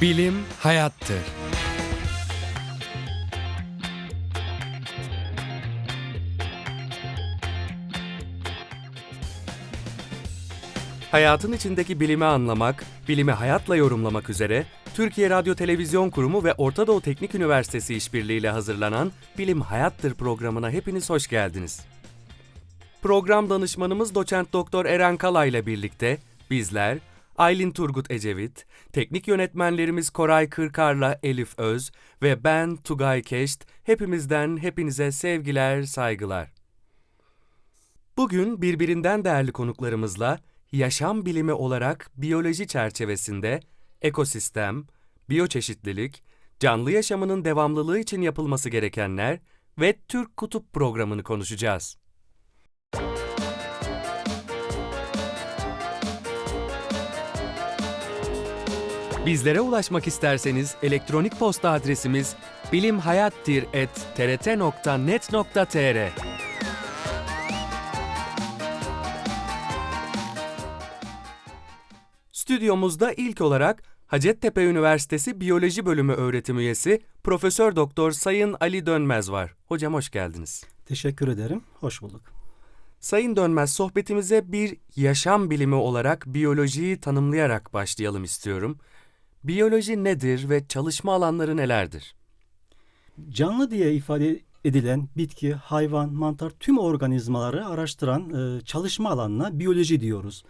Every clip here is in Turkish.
Bilim hayattır. Hayatın içindeki bilimi anlamak, bilimi hayatla yorumlamak üzere Türkiye Radyo Televizyon Kurumu ve Orta Doğu Teknik Üniversitesi işbirliğiyle hazırlanan Bilim Hayattır programına hepiniz hoş geldiniz. Program danışmanımız doçent doktor Eren Kala ile birlikte bizler Aylin Turgut Ecevit, teknik yönetmenlerimiz Koray Kırkar'la Elif Öz ve ben Tugay Keşt hepimizden hepinize sevgiler, saygılar. Bugün birbirinden değerli konuklarımızla yaşam bilimi olarak biyoloji çerçevesinde ekosistem, biyoçeşitlilik, canlı yaşamının devamlılığı için yapılması gerekenler ve Türk Kutup programını konuşacağız. Bizlere ulaşmak isterseniz elektronik posta adresimiz bilimhayattir.trt.net.tr Stüdyomuzda ilk olarak Hacettepe Üniversitesi Biyoloji Bölümü öğretim üyesi Profesör Doktor Sayın Ali Dönmez var. Hocam hoş geldiniz. Teşekkür ederim. Hoş bulduk. Sayın Dönmez sohbetimize bir yaşam bilimi olarak biyolojiyi tanımlayarak başlayalım istiyorum. Biyoloji nedir ve çalışma alanları nelerdir? Canlı diye ifade edilen bitki, hayvan, mantar tüm organizmaları araştıran e, çalışma alanına biyoloji diyoruz.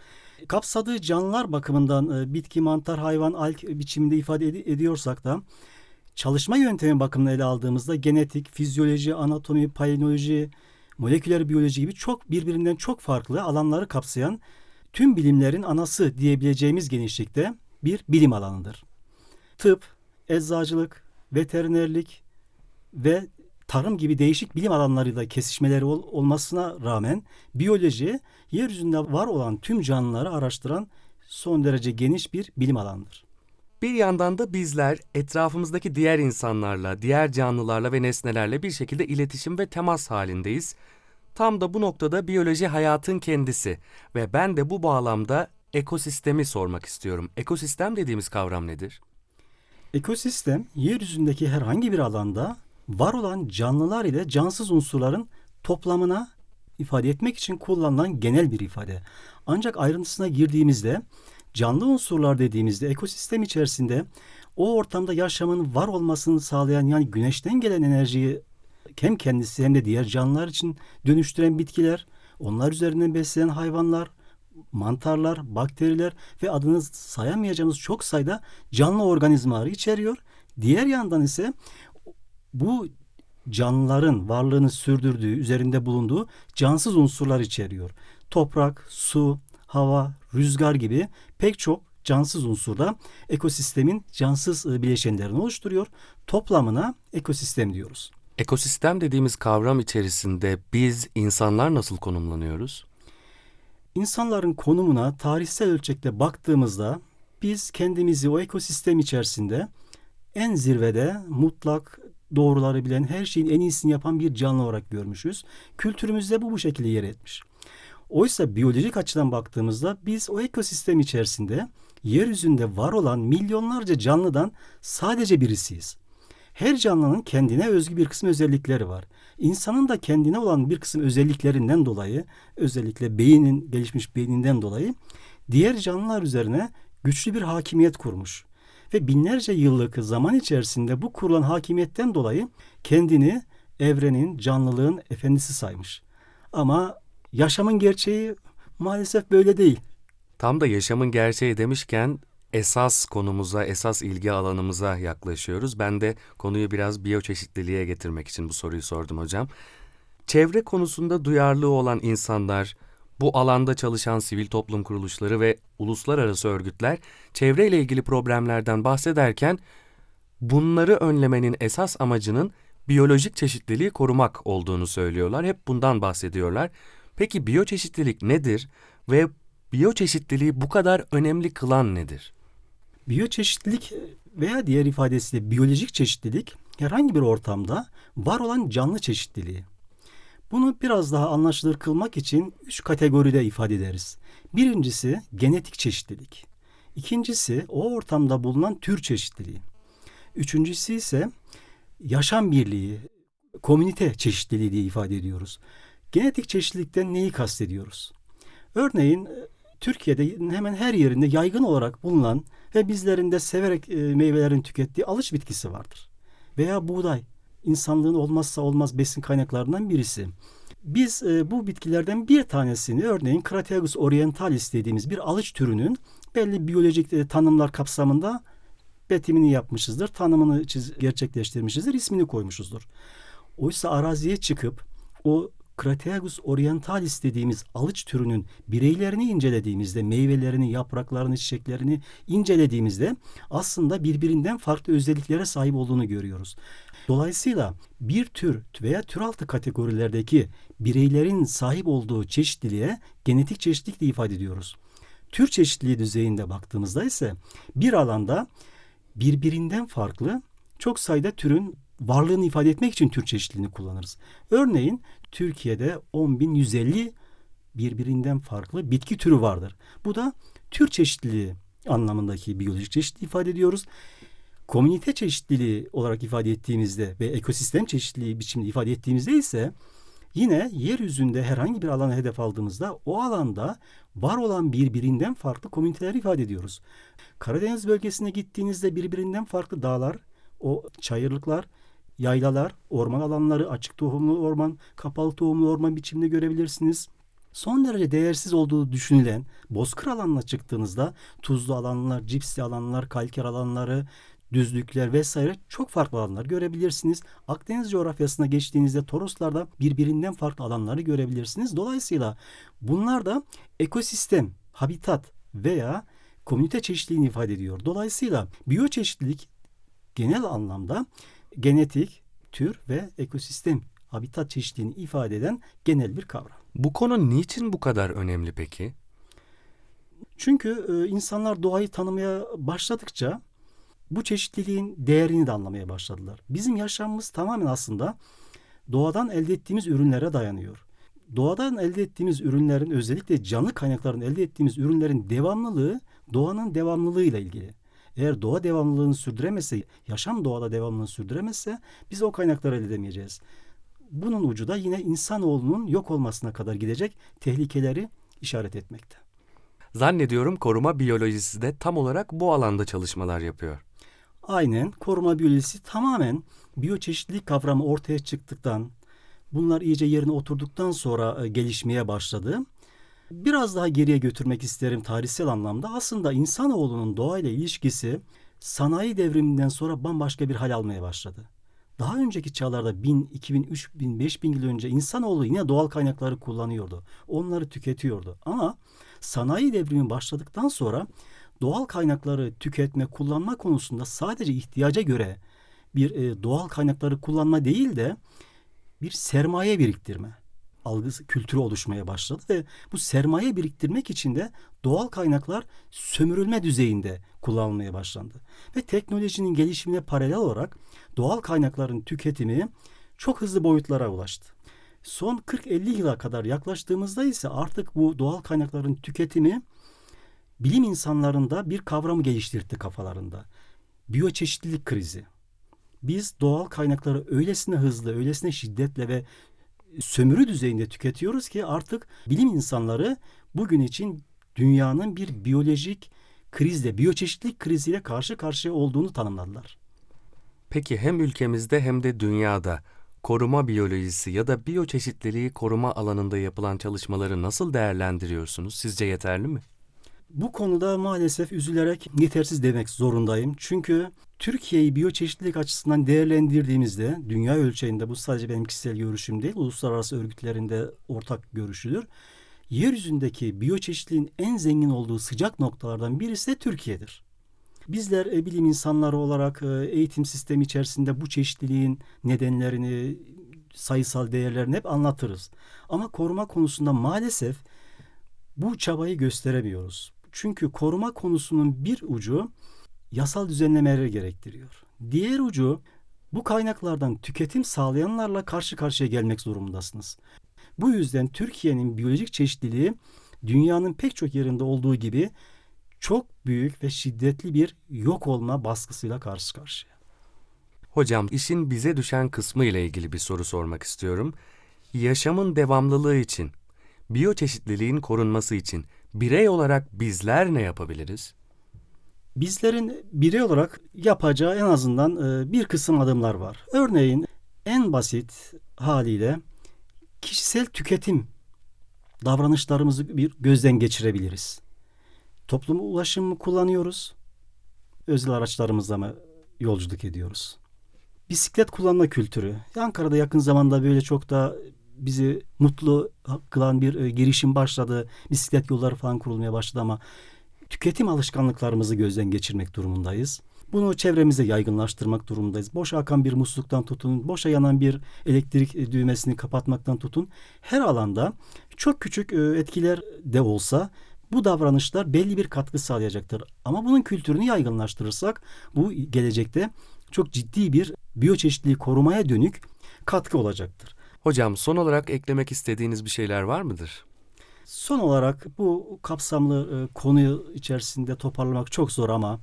Kapsadığı canlılar bakımından e, bitki, mantar, hayvan, alg biçiminde ifade ed- ediyorsak da çalışma yöntemi bakımından ele aldığımızda genetik, fizyoloji, anatomi, paleontoloji, moleküler biyoloji gibi çok birbirinden çok farklı alanları kapsayan tüm bilimlerin anası diyebileceğimiz genişlikte bir bilim alanıdır. Tıp, eczacılık, veterinerlik ve tarım gibi değişik bilim alanlarıyla kesişmeleri ol- olmasına rağmen biyoloji yeryüzünde var olan tüm canlıları araştıran son derece geniş bir bilim alanıdır. Bir yandan da bizler etrafımızdaki diğer insanlarla, diğer canlılarla ve nesnelerle bir şekilde iletişim ve temas halindeyiz. Tam da bu noktada biyoloji hayatın kendisi ve ben de bu bağlamda ekosistemi sormak istiyorum. Ekosistem dediğimiz kavram nedir? Ekosistem yeryüzündeki herhangi bir alanda var olan canlılar ile cansız unsurların toplamına ifade etmek için kullanılan genel bir ifade. Ancak ayrıntısına girdiğimizde canlı unsurlar dediğimizde ekosistem içerisinde o ortamda yaşamın var olmasını sağlayan yani güneşten gelen enerjiyi hem kendisi hem de diğer canlılar için dönüştüren bitkiler, onlar üzerinden beslenen hayvanlar, mantarlar, bakteriler ve adını sayamayacağımız çok sayıda canlı organizmaları içeriyor. Diğer yandan ise bu canlıların varlığını sürdürdüğü, üzerinde bulunduğu cansız unsurlar içeriyor. Toprak, su, hava, rüzgar gibi pek çok cansız unsur da ekosistemin cansız e, bileşenlerini oluşturuyor. Toplamına ekosistem diyoruz. Ekosistem dediğimiz kavram içerisinde biz insanlar nasıl konumlanıyoruz? İnsanların konumuna tarihsel ölçekte baktığımızda biz kendimizi o ekosistem içerisinde en zirvede mutlak doğruları bilen, her şeyin en iyisini yapan bir canlı olarak görmüşüz. Kültürümüzde bu bu şekilde yer etmiş. Oysa biyolojik açıdan baktığımızda biz o ekosistem içerisinde yeryüzünde var olan milyonlarca canlıdan sadece birisiyiz. Her canlının kendine özgü bir kısım özellikleri var. İnsanın da kendine olan bir kısım özelliklerinden dolayı, özellikle beynin, gelişmiş beyninden dolayı diğer canlılar üzerine güçlü bir hakimiyet kurmuş. Ve binlerce yıllık zaman içerisinde bu kurulan hakimiyetten dolayı kendini evrenin, canlılığın efendisi saymış. Ama yaşamın gerçeği maalesef böyle değil. Tam da yaşamın gerçeği demişken esas konumuza, esas ilgi alanımıza yaklaşıyoruz. Ben de konuyu biraz biyoçeşitliliğe getirmek için bu soruyu sordum hocam. Çevre konusunda duyarlı olan insanlar, bu alanda çalışan sivil toplum kuruluşları ve uluslararası örgütler çevreyle ilgili problemlerden bahsederken bunları önlemenin esas amacının biyolojik çeşitliliği korumak olduğunu söylüyorlar. Hep bundan bahsediyorlar. Peki biyoçeşitlilik nedir ve biyoçeşitliliği bu kadar önemli kılan nedir? Biyoçeşitlilik veya diğer ifadesiyle biyolojik çeşitlilik herhangi bir ortamda var olan canlı çeşitliliği. Bunu biraz daha anlaşılır kılmak için üç kategoride ifade ederiz. Birincisi genetik çeşitlilik. İkincisi o ortamda bulunan tür çeşitliliği. Üçüncüsü ise yaşam birliği, komünite çeşitliliği diye ifade ediyoruz. Genetik çeşitlilikten neyi kastediyoruz? Örneğin Türkiye'de hemen her yerinde yaygın olarak bulunan ve bizlerin de severek e, meyvelerin tükettiği alış bitkisi vardır. Veya buğday. insanlığın olmazsa olmaz besin kaynaklarından birisi. Biz e, bu bitkilerden bir tanesini örneğin Crategus orientalis dediğimiz bir alıç türünün belli biyolojik e, tanımlar kapsamında betimini yapmışızdır. Tanımını gerçekleştirmişizdir. ismini koymuşuzdur. Oysa araziye çıkıp o Crategus orientalis dediğimiz alıç türünün bireylerini incelediğimizde, meyvelerini, yapraklarını, çiçeklerini incelediğimizde aslında birbirinden farklı özelliklere sahip olduğunu görüyoruz. Dolayısıyla bir tür veya türaltı kategorilerdeki bireylerin sahip olduğu çeşitliliğe genetik çeşitlilik de ifade ediyoruz. Tür çeşitliliği düzeyinde baktığımızda ise bir alanda birbirinden farklı çok sayıda türün varlığını ifade etmek için tür çeşitliliğini kullanırız. Örneğin Türkiye'de 10.150 birbirinden farklı bitki türü vardır. Bu da tür çeşitliliği anlamındaki biyolojik çeşitliliği ifade ediyoruz. Komünite çeşitliliği olarak ifade ettiğimizde ve ekosistem çeşitliliği biçimde ifade ettiğimizde ise yine yeryüzünde herhangi bir alana hedef aldığımızda o alanda var olan birbirinden farklı komüniteleri ifade ediyoruz. Karadeniz bölgesine gittiğinizde birbirinden farklı dağlar, o çayırlıklar, yaylalar, orman alanları, açık tohumlu orman, kapalı tohumlu orman biçiminde görebilirsiniz. Son derece değersiz olduğu düşünülen bozkır alanına çıktığınızda tuzlu alanlar, cipsli alanlar, kalker alanları, düzlükler vesaire çok farklı alanlar görebilirsiniz. Akdeniz coğrafyasına geçtiğinizde Toroslarda birbirinden farklı alanları görebilirsiniz. Dolayısıyla bunlar da ekosistem, habitat veya komünite çeşitliliğini ifade ediyor. Dolayısıyla biyoçeşitlilik genel anlamda genetik, tür ve ekosistem habitat çeşitliliğini ifade eden genel bir kavram. Bu konu niçin bu kadar önemli peki? Çünkü e, insanlar doğayı tanımaya başladıkça bu çeşitliliğin değerini de anlamaya başladılar. Bizim yaşamımız tamamen aslında doğadan elde ettiğimiz ürünlere dayanıyor. Doğadan elde ettiğimiz ürünlerin özellikle canlı kaynakların elde ettiğimiz ürünlerin devamlılığı doğanın devamlılığıyla ilgili. Eğer doğa devamlılığını sürdüremezse, yaşam doğada devamlılığını sürdüremezse biz o kaynakları elde edemeyeceğiz. Bunun ucu da yine insanoğlunun yok olmasına kadar gidecek tehlikeleri işaret etmekte. Zannediyorum koruma biyolojisi de tam olarak bu alanda çalışmalar yapıyor. Aynen koruma biyolojisi tamamen biyoçeşitlilik kavramı ortaya çıktıktan, bunlar iyice yerine oturduktan sonra e, gelişmeye başladı. Biraz daha geriye götürmek isterim tarihsel anlamda. Aslında insanoğlunun doğayla ilişkisi sanayi devriminden sonra bambaşka bir hal almaya başladı. Daha önceki çağlarda 1000, 2000, 3000, 5000 yıl önce insanoğlu yine doğal kaynakları kullanıyordu. Onları tüketiyordu. Ama sanayi devrimi başladıktan sonra doğal kaynakları tüketme, kullanma konusunda sadece ihtiyaca göre bir e, doğal kaynakları kullanma değil de bir sermaye biriktirme algısı kültürü oluşmaya başladı ve bu sermaye biriktirmek için de doğal kaynaklar sömürülme düzeyinde kullanılmaya başlandı. Ve teknolojinin gelişimine paralel olarak doğal kaynakların tüketimi çok hızlı boyutlara ulaştı. Son 40-50 yıla kadar yaklaştığımızda ise artık bu doğal kaynakların tüketimi bilim insanlarında bir kavramı geliştirdi kafalarında. Biyoçeşitlilik krizi. Biz doğal kaynakları öylesine hızlı, öylesine şiddetle ve sömürü düzeyinde tüketiyoruz ki artık bilim insanları bugün için dünyanın bir biyolojik krizle, biyoçeşitlilik kriziyle karşı karşıya olduğunu tanımladılar. Peki hem ülkemizde hem de dünyada koruma biyolojisi ya da biyoçeşitliliği koruma alanında yapılan çalışmaları nasıl değerlendiriyorsunuz? Sizce yeterli mi? Bu konuda maalesef üzülerek yetersiz demek zorundayım. Çünkü Türkiye'yi biyoçeşitlilik açısından değerlendirdiğimizde dünya ölçeğinde bu sadece benim kişisel görüşüm değil, uluslararası örgütlerinde ortak görüşüdür. Yeryüzündeki biyoçeşitliliğin en zengin olduğu sıcak noktalardan birisi de Türkiye'dir. Bizler e, bilim insanları olarak e, eğitim sistemi içerisinde bu çeşitliliğin nedenlerini, sayısal değerlerini hep anlatırız. Ama koruma konusunda maalesef bu çabayı gösteremiyoruz. Çünkü koruma konusunun bir ucu yasal düzenlemeleri gerektiriyor. Diğer ucu bu kaynaklardan tüketim sağlayanlarla karşı karşıya gelmek zorundasınız. Bu yüzden Türkiye'nin biyolojik çeşitliliği dünyanın pek çok yerinde olduğu gibi çok büyük ve şiddetli bir yok olma baskısıyla karşı karşıya. Hocam işin bize düşen kısmı ile ilgili bir soru sormak istiyorum. Yaşamın devamlılığı için, biyoçeşitliliğin korunması için birey olarak bizler ne yapabiliriz? Bizlerin birey olarak yapacağı en azından e, bir kısım adımlar var. Örneğin en basit haliyle kişisel tüketim davranışlarımızı bir gözden geçirebiliriz. Toplum ulaşım mı kullanıyoruz? Özel araçlarımızla mı yolculuk ediyoruz? Bisiklet kullanma kültürü. Ankara'da yakın zamanda böyle çok da bizi mutlu kılan bir e, girişim başladı. Bisiklet yolları falan kurulmaya başladı ama tüketim alışkanlıklarımızı gözden geçirmek durumundayız. Bunu çevremize yaygınlaştırmak durumundayız. Boşa akan bir musluktan tutun, boşa yanan bir elektrik e, düğmesini kapatmaktan tutun. Her alanda çok küçük e, etkiler de olsa bu davranışlar belli bir katkı sağlayacaktır. Ama bunun kültürünü yaygınlaştırırsak bu gelecekte çok ciddi bir biyoçeşitliliği korumaya dönük katkı olacaktır. Hocam son olarak eklemek istediğiniz bir şeyler var mıdır? Son olarak bu kapsamlı e, konuyu içerisinde toparlamak çok zor ama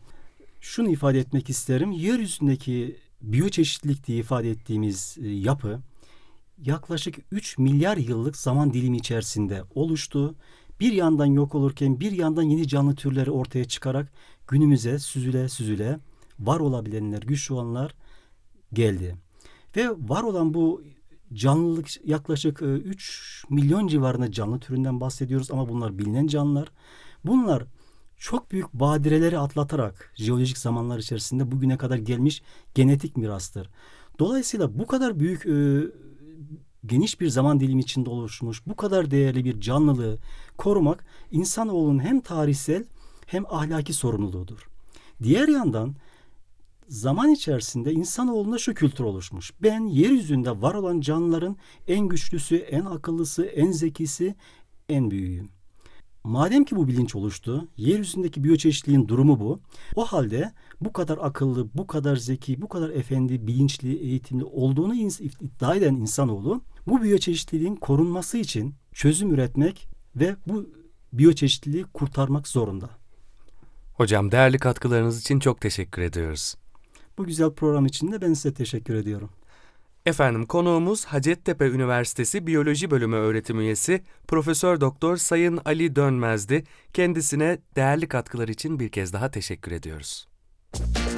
şunu ifade etmek isterim. Yeryüzündeki biyoçeşitlilik diye ifade ettiğimiz e, yapı yaklaşık 3 milyar yıllık zaman dilimi içerisinde oluştu. Bir yandan yok olurken bir yandan yeni canlı türleri ortaya çıkarak günümüze süzüle süzüle var olabilenler, güçlü olanlar geldi. Ve var olan bu canlılık yaklaşık 3 milyon civarında canlı türünden bahsediyoruz ama bunlar bilinen canlılar. Bunlar çok büyük badireleri atlatarak jeolojik zamanlar içerisinde bugüne kadar gelmiş genetik mirastır. Dolayısıyla bu kadar büyük e, geniş bir zaman dilimi içinde oluşmuş bu kadar değerli bir canlılığı korumak insanoğlunun hem tarihsel hem ahlaki sorumluluğudur. Diğer yandan zaman içerisinde insanoğlunda şu kültür oluşmuş. Ben yeryüzünde var olan canlıların en güçlüsü, en akıllısı, en zekisi, en büyüğüyüm. Madem ki bu bilinç oluştu, yeryüzündeki biyoçeşitliliğin durumu bu. O halde bu kadar akıllı, bu kadar zeki, bu kadar efendi, bilinçli, eğitimli olduğunu iddia eden insanoğlu bu biyoçeşitliliğin korunması için çözüm üretmek ve bu biyoçeşitliliği kurtarmak zorunda. Hocam değerli katkılarınız için çok teşekkür ediyoruz. Bu güzel program için de ben size teşekkür ediyorum. Efendim konuğumuz Hacettepe Üniversitesi Biyoloji Bölümü öğretim üyesi Profesör Doktor Sayın Ali Dönmez'di. Kendisine değerli katkılar için bir kez daha teşekkür ediyoruz.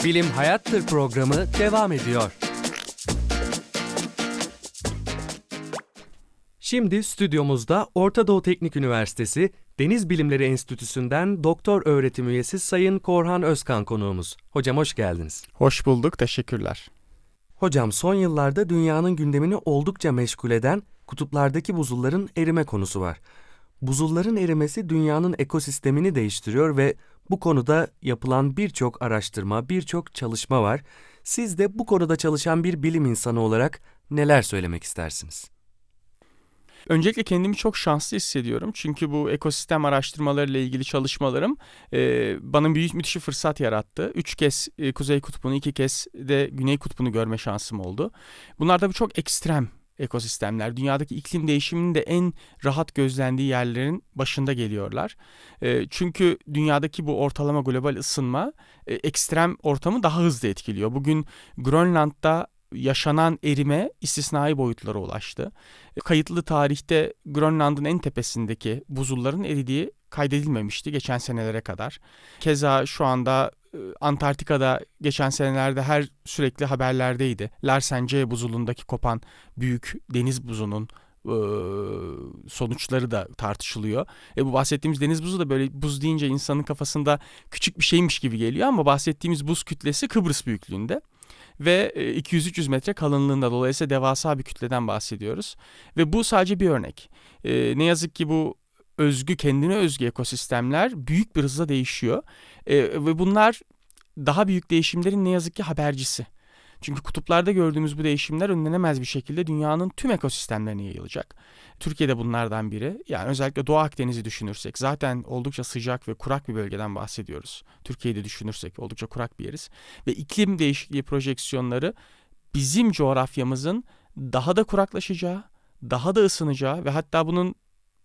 Bilim Hayattır programı devam ediyor. Şimdi stüdyomuzda Orta Doğu Teknik Üniversitesi Deniz Bilimleri Enstitüsü'nden doktor öğretim üyesi Sayın Korhan Özkan konuğumuz. Hocam hoş geldiniz. Hoş bulduk, teşekkürler. Hocam son yıllarda dünyanın gündemini oldukça meşgul eden kutuplardaki buzulların erime konusu var. Buzulların erimesi dünyanın ekosistemini değiştiriyor ve bu konuda yapılan birçok araştırma, birçok çalışma var. Siz de bu konuda çalışan bir bilim insanı olarak neler söylemek istersiniz? Öncelikle kendimi çok şanslı hissediyorum. Çünkü bu ekosistem araştırmalarıyla ilgili çalışmalarım e, bana büyük müthiş bir fırsat yarattı. Üç kez e, Kuzey Kutbu'nu, iki kez de Güney Kutbu'nu görme şansım oldu. Bunlar da çok ekstrem ekosistemler. Dünyadaki iklim değişiminin de en rahat gözlendiği yerlerin başında geliyorlar. E, çünkü dünyadaki bu ortalama global ısınma e, ekstrem ortamı daha hızlı etkiliyor. Bugün Grönland'da yaşanan erime istisnai boyutlara ulaştı. Kayıtlı tarihte Grönland'ın en tepesindeki buzulların eridiği kaydedilmemişti geçen senelere kadar. Keza şu anda e, Antarktika'da geçen senelerde her sürekli haberlerdeydi. Larsen C buzulundaki kopan büyük deniz buzunun e, sonuçları da tartışılıyor. E bu bahsettiğimiz deniz buzu da böyle buz deyince insanın kafasında küçük bir şeymiş gibi geliyor ama bahsettiğimiz buz kütlesi Kıbrıs büyüklüğünde ve 200-300 e, metre kalınlığında dolayısıyla devasa bir kütleden bahsediyoruz. Ve bu sadece bir örnek. E, ne yazık ki bu özgü kendine özgü ekosistemler büyük bir hızla değişiyor. E, ve bunlar daha büyük değişimlerin ne yazık ki habercisi. Çünkü kutuplarda gördüğümüz bu değişimler önlenemez bir şekilde dünyanın tüm ekosistemlerine yayılacak. Türkiye'de bunlardan biri. Yani özellikle Doğu Akdeniz'i düşünürsek zaten oldukça sıcak ve kurak bir bölgeden bahsediyoruz. Türkiye'de düşünürsek oldukça kurak bir yeriz. Ve iklim değişikliği projeksiyonları bizim coğrafyamızın daha da kuraklaşacağı, daha da ısınacağı ve hatta bunun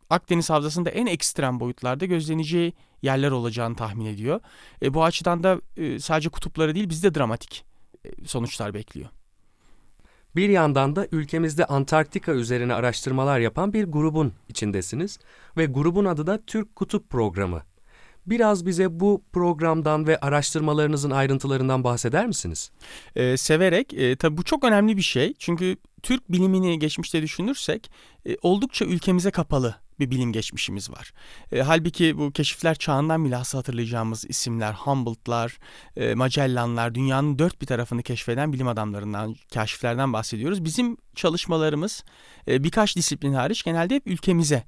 Akdeniz Havzası'nda en ekstrem boyutlarda gözleneceği yerler olacağını tahmin ediyor. E, bu açıdan da e, sadece kutupları değil bizde dramatik sonuçlar bekliyor. Bir yandan da ülkemizde Antarktika üzerine araştırmalar yapan bir grubun içindesiniz ve grubun adı da Türk Kutup Programı. Biraz bize bu programdan ve araştırmalarınızın ayrıntılarından bahseder misiniz? E, severek. E, tabii bu çok önemli bir şey. Çünkü Türk bilimini geçmişte düşünürsek e, oldukça ülkemize kapalı bir bilim geçmişimiz var. E, halbuki bu keşifler çağından bile hatırlayacağımız isimler, Humboldt'lar, e, Magellan'lar, dünyanın dört bir tarafını keşfeden bilim adamlarından, kaşiflerden bahsediyoruz. Bizim çalışmalarımız e, birkaç disiplin hariç genelde hep ülkemize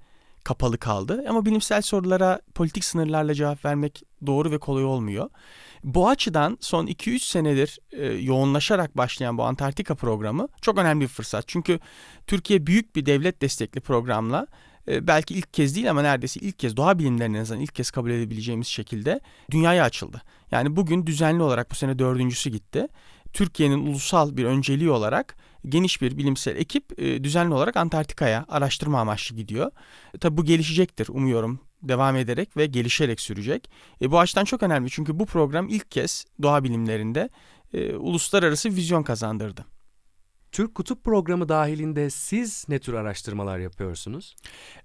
kapalı kaldı. Ama bilimsel sorulara politik sınırlarla cevap vermek doğru ve kolay olmuyor. Bu açıdan son 2-3 senedir e, yoğunlaşarak başlayan bu Antarktika programı çok önemli bir fırsat. Çünkü Türkiye büyük bir devlet destekli programla belki ilk kez değil ama neredeyse ilk kez doğa bilimlerinin en azından ilk kez kabul edebileceğimiz şekilde dünyaya açıldı. Yani bugün düzenli olarak bu sene dördüncüsü gitti. Türkiye'nin ulusal bir önceliği olarak geniş bir bilimsel ekip e, düzenli olarak Antarktika'ya araştırma amaçlı gidiyor. E, tabii bu gelişecektir umuyorum devam ederek ve gelişerek sürecek. E, bu açıdan çok önemli çünkü bu program ilk kez doğa bilimlerinde e, uluslararası vizyon kazandırdı. Türk Kutup Programı dahilinde siz ne tür araştırmalar yapıyorsunuz?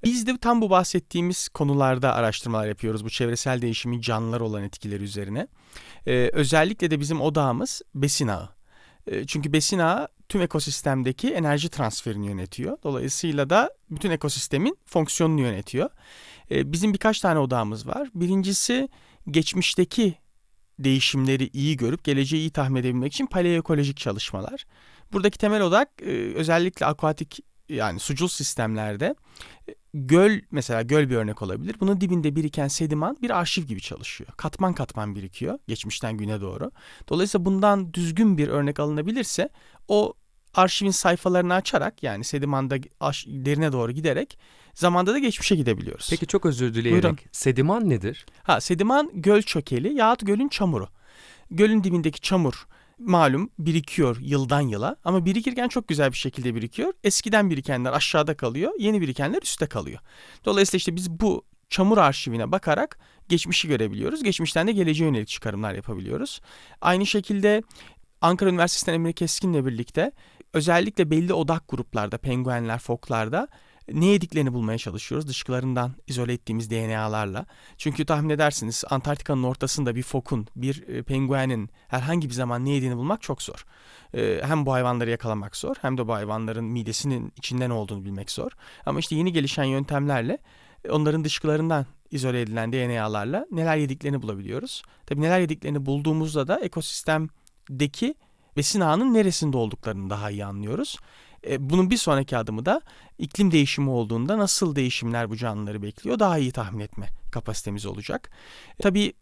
Biz de tam bu bahsettiğimiz konularda araştırmalar yapıyoruz. Bu çevresel değişimin canlılar olan etkileri üzerine. Ee, özellikle de bizim odağımız besin ağı. Ee, çünkü besin ağı tüm ekosistemdeki enerji transferini yönetiyor. Dolayısıyla da bütün ekosistemin fonksiyonunu yönetiyor. Ee, bizim birkaç tane odağımız var. Birincisi geçmişteki değişimleri iyi görüp geleceği iyi tahmin edebilmek için paleoekolojik çalışmalar. Buradaki temel odak e, özellikle akvatik yani sucul sistemlerde e, göl mesela göl bir örnek olabilir. Bunun dibinde biriken sediman bir arşiv gibi çalışıyor. Katman katman birikiyor geçmişten güne doğru. Dolayısıyla bundan düzgün bir örnek alınabilirse o arşivin sayfalarını açarak yani sedimanda derine doğru giderek zamanda da geçmişe gidebiliyoruz. Peki çok özür dileyerek Buyurun. sediman nedir? Ha sediman göl çökeli yahut gölün çamuru. Gölün dibindeki çamur malum birikiyor yıldan yıla ama birikirken çok güzel bir şekilde birikiyor. Eskiden birikenler aşağıda kalıyor, yeni birikenler üstte kalıyor. Dolayısıyla işte biz bu çamur arşivine bakarak geçmişi görebiliyoruz. Geçmişten de geleceğe yönelik çıkarımlar yapabiliyoruz. Aynı şekilde Ankara Üniversitesi'nden Emre Keskin'le birlikte özellikle belli odak gruplarda, penguenler, foklarda ne yediklerini bulmaya çalışıyoruz dışkılarından izole ettiğimiz DNA'larla. Çünkü tahmin edersiniz Antarktika'nın ortasında bir fokun, bir e, penguenin herhangi bir zaman ne yediğini bulmak çok zor. E, hem bu hayvanları yakalamak zor hem de bu hayvanların midesinin içinden olduğunu bilmek zor. Ama işte yeni gelişen yöntemlerle e, onların dışkılarından izole edilen DNA'larla neler yediklerini bulabiliyoruz. Tabii neler yediklerini bulduğumuzda da ekosistemdeki besin ağının neresinde olduklarını daha iyi anlıyoruz. E, bunun bir sonraki adımı da iklim değişimi olduğunda nasıl değişimler bu canlıları bekliyor daha iyi tahmin etme kapasitemiz olacak. E, tabii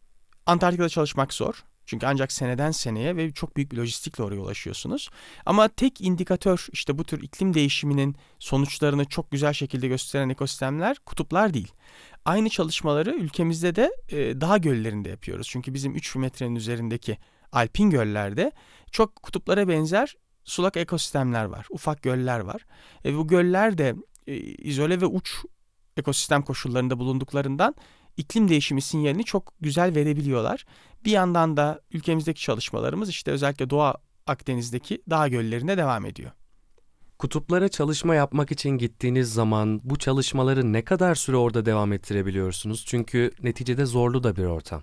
Antarktika'da çalışmak zor. Çünkü ancak seneden seneye ve çok büyük bir lojistikle oraya ulaşıyorsunuz. Ama tek indikatör işte bu tür iklim değişiminin sonuçlarını çok güzel şekilde gösteren ekosistemler kutuplar değil. Aynı çalışmaları ülkemizde de e, dağ göllerinde yapıyoruz. Çünkü bizim 3 metrenin üzerindeki alpin göllerde çok kutuplara benzer sulak ekosistemler var. Ufak göller var. E, bu göller de e, izole ve uç ekosistem koşullarında bulunduklarından iklim değişimi sinyalini çok güzel verebiliyorlar. Bir yandan da ülkemizdeki çalışmalarımız işte özellikle Doğu Akdeniz'deki dağ göllerine devam ediyor. Kutuplara çalışma yapmak için gittiğiniz zaman bu çalışmaları ne kadar süre orada devam ettirebiliyorsunuz? Çünkü neticede zorlu da bir ortam.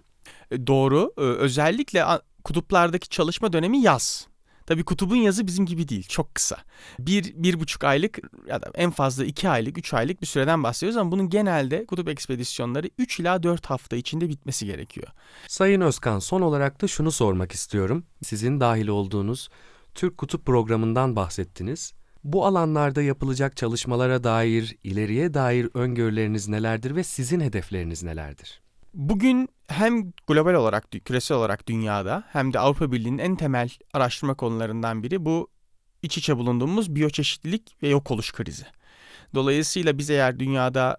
E, doğru. E, özellikle kutuplardaki çalışma dönemi yaz. Tabii kutubun yazı bizim gibi değil. Çok kısa. Bir, bir buçuk aylık ya da en fazla iki aylık, üç aylık bir süreden bahsediyoruz ama bunun genelde kutup ekspedisyonları 3 ila 4 hafta içinde bitmesi gerekiyor. Sayın Özkan son olarak da şunu sormak istiyorum. Sizin dahil olduğunuz Türk Kutup Programı'ndan bahsettiniz. Bu alanlarda yapılacak çalışmalara dair, ileriye dair öngörüleriniz nelerdir ve sizin hedefleriniz nelerdir? Bugün hem global olarak, küresel olarak dünyada hem de Avrupa Birliği'nin en temel araştırma konularından biri bu iç içe bulunduğumuz biyoçeşitlilik ve yok oluş krizi. Dolayısıyla biz eğer dünyada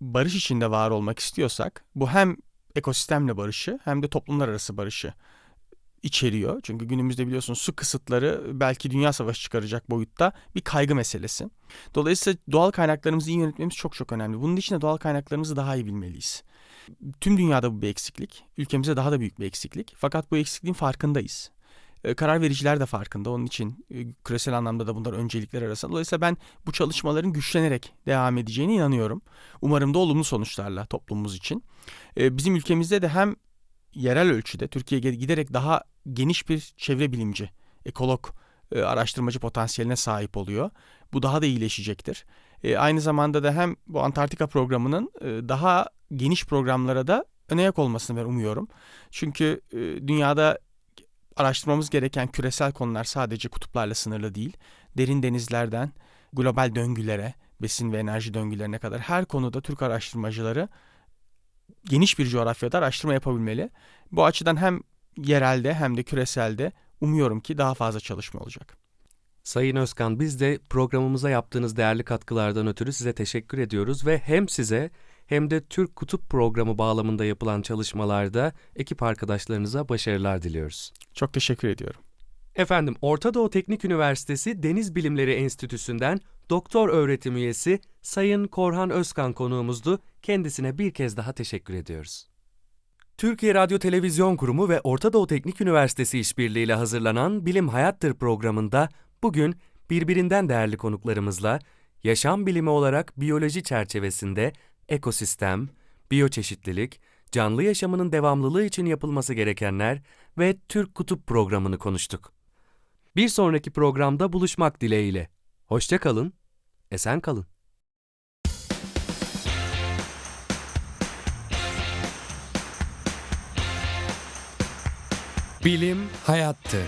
barış içinde var olmak istiyorsak bu hem ekosistemle barışı hem de toplumlar arası barışı içeriyor. Çünkü günümüzde biliyorsunuz su kısıtları belki dünya savaşı çıkaracak boyutta bir kaygı meselesi. Dolayısıyla doğal kaynaklarımızı iyi yönetmemiz çok çok önemli. Bunun için de doğal kaynaklarımızı daha iyi bilmeliyiz. Tüm dünyada bu bir eksiklik. Ülkemizde daha da büyük bir eksiklik. Fakat bu eksikliğin farkındayız. E, Karar vericiler de farkında. Onun için e, küresel anlamda da bunlar öncelikler arasında. Dolayısıyla ben bu çalışmaların güçlenerek devam edeceğine inanıyorum. Umarım da olumlu sonuçlarla toplumumuz için. E, Bizim ülkemizde de hem yerel ölçüde Türkiye giderek daha geniş bir çevre bilimci, ekolog, araştırmacı potansiyeline sahip oluyor. Bu daha da iyileşecektir. Aynı zamanda da hem bu Antarktika programının daha geniş programlara da öne yak olmasını ben umuyorum. Çünkü e, dünyada araştırmamız gereken küresel konular sadece kutuplarla sınırlı değil. Derin denizlerden global döngülere, besin ve enerji döngülerine kadar her konuda Türk araştırmacıları geniş bir coğrafyada araştırma yapabilmeli. Bu açıdan hem yerelde hem de küreselde umuyorum ki daha fazla çalışma olacak. Sayın Özkan biz de programımıza yaptığınız değerli katkılardan ötürü size teşekkür ediyoruz ve hem size hem de Türk Kutup Programı bağlamında yapılan çalışmalarda ekip arkadaşlarınıza başarılar diliyoruz. Çok teşekkür ediyorum. Efendim Orta Doğu Teknik Üniversitesi Deniz Bilimleri Enstitüsü'nden doktor öğretim üyesi Sayın Korhan Özkan konuğumuzdu. Kendisine bir kez daha teşekkür ediyoruz. Türkiye Radyo Televizyon Kurumu ve Orta Doğu Teknik Üniversitesi işbirliğiyle hazırlanan Bilim Hayattır programında bugün birbirinden değerli konuklarımızla yaşam bilimi olarak biyoloji çerçevesinde ekosistem, biyoçeşitlilik, canlı yaşamının devamlılığı için yapılması gerekenler ve Türk Kutup programını konuştuk. Bir sonraki programda buluşmak dileğiyle. Hoşça kalın, esen kalın. Bilim hayattır.